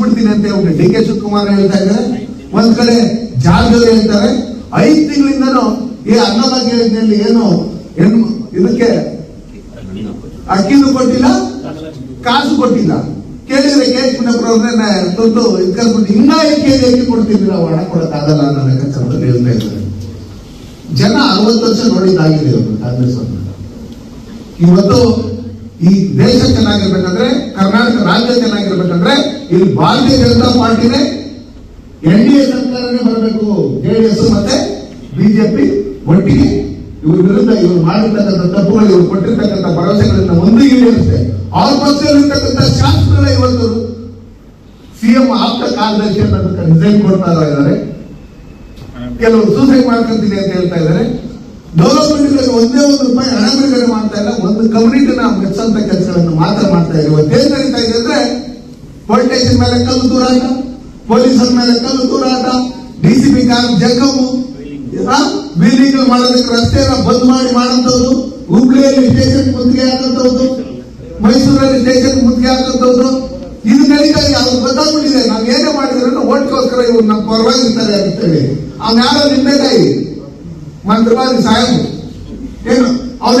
ಬಿಡ್ತೀನಿ ಅಂತ ಹೇಳ್ಬಿಟ್ಟು ಡಿ ಕೆ ಶಿವಕುಮಾರ್ ಹೇಳ್ತಾ ಇದ್ದಾರೆ. ಒಂದ್ ಕಡೆ ಜಾಗದಲ್ಲಿ ಹೇಳ್ತಾರೆ. ಐದ್ ತಿಂಗಳಿಂದನೂ ಈ ಅನ್ನಭಾಗ್ಯ ಯೋಜನೆಯಲ್ಲಿ ಏನು ಹೆಣ್ಣು ಇದಕ್ಕೆ ಅಕ್ಕಿನೂ ಕೊಟ್ಟಿಲ್ಲ, ಕಾಸು ಕೊಟ್ಟಿಲ್ಲ. ಕೇಳಿದ್ರೆ ಕೆ ಎಚ್ ಮುನಪ್ಪರವ್ರನ್ನ ತಂದು ಇದ್ಕೊಂಡ್ಬಿಟ್ಟು ಇನ್ನ ಐದು ಕೆಜಿ ಅಕ್ಕಿ ಕೊಡ್ತೀವಿ ನಾವು, ಹಣ ಕೊಡಕ್ಕಾಗಲ್ಲ ಅನ್ನೋ ಲೆಕ್ಕಾಚಾರದಲ್ಲಿ ಹೇಳ್ತಾ ಇದ್ದಾರೆ. ಜನ ಅರವತ್ತು ವರ್ಷ ನೋಡಿದ್ದಾಗಿದೆ ಅವರು ಕಾಂಗ್ರೆಸ್ ಅವ್ರನ್ನ ಇವತ್ತು ಈ ದೇಶ ಚೆನ್ನಾಗಿರ್ಬೇಕಂದ್ರೆ ಇಲ್ಲಿ ಭಾರತೀಯ ಜನತಾ ಪಾರ್ಟಿನೇ ಎನ್ ಡಿ ಸರ್ಕಾರನೇ ಬರಬೇಕು ಜೆಡಿಎಸ್ ಮತ್ತೆ ಬಿಜೆಪಿ ಒಟ್ಟಿಗೆ ಇವ್ರ ವಿರುದ್ಧ ಇವ್ರು ಮಾಡಿರ್ತಕ್ಕಂಥ ತಪ್ಪುಗಳು, ಇವ್ರು ಕೊಟ್ಟಿರ್ತಕ್ಕಂಥ ಭರವಸೆಗಳನ್ನ ಒಂದು ಅವ್ರ ಪಕ್ಷದಲ್ಲಿರ್ತಕ್ಕಂಥ ಶಾಸಕರ ಇವತ್ತು ಸಿಎಂ ಆಪ್ತ ಕಾರ್ಯದರ್ಶಿ ಅಂತ ರಿಸೈನ್ ಕೊಡ್ತಾ ಇದ್ದಾರೆ. ಕೆಲವರು ಸೂಸೈಡ್ ಮಾಡ್ಕೊಂತೀನಿ ಅಂತ ಹೇಳ್ತಾ ಇದ್ದಾರೆ. ಡೆವಲಪ್ಮೆಂಟ್ ಒಂದೇ ಒಂದು ರೂಪಾಯಿ ಹಣ ಬಿಡುಗಡೆ ಮಾಡ್ತಾ ಇಲ್ಲ, ಒಂದು ಕಮ್ಯುನಿಟಿನ ಮೆಚ್ಚಂತ ಕೆಲಸಗಳನ್ನು ಮಾತ್ರ ಮಾಡ್ತಾ ಇದೆ ಸ್ಟೇಷನ್ ಮೇಲೆ ಕಲ್ಲು ತೂರಾಟ ಪೊಲೀಸರ ಮೇಲೆ ಕಲ್ಲು ತೂರಾಟ ಡಿ ಸಿ ಪಿ ಕಾರ್ ಜಖಮು ಬೀಲಿಂಗ್ ಮಾಡೋದಕ್ಕೆ ರಸ್ತೆಯನ್ನ ಬಂದ್ ಮಾಡಿ ಮಾಡೋಂಥದ್ದು ಹುಬ್ಳಿಯಲ್ಲಿ ಸ್ಟೇಷನ್ ಮುತ್ತಿಗೆ ಹಾಕಂತವ್ದು ಮೈಸೂರಲ್ಲಿ ಸ್ಟೇಷನ್ ಮುತ್ತಿಗೆ ಹಾಕಂತವ್ದು ಇದು ನಡೀತಾ ಇದೆ ಅವ್ರು ಗೊತ್ತಾಗ್ಬಿಟ್ಟಿದೆ. ನಾವು ಏನೇ ಮಾಡಿದ್ರೆ ಓಟ್ಗೋಸ್ಕರ ಇವ್ರು ನಮ್ಮ ಪರವಾಗಿರ್ತಾರೆ ಅಂತೇಳಿ ಅವ್ನ ಯಾರೋ ನಿಂಬೆಕಾಯಿ ಮಂತ್ರವಾದಿ ಸಾಹೇಬ್ ಏನು? ಅವ್ರು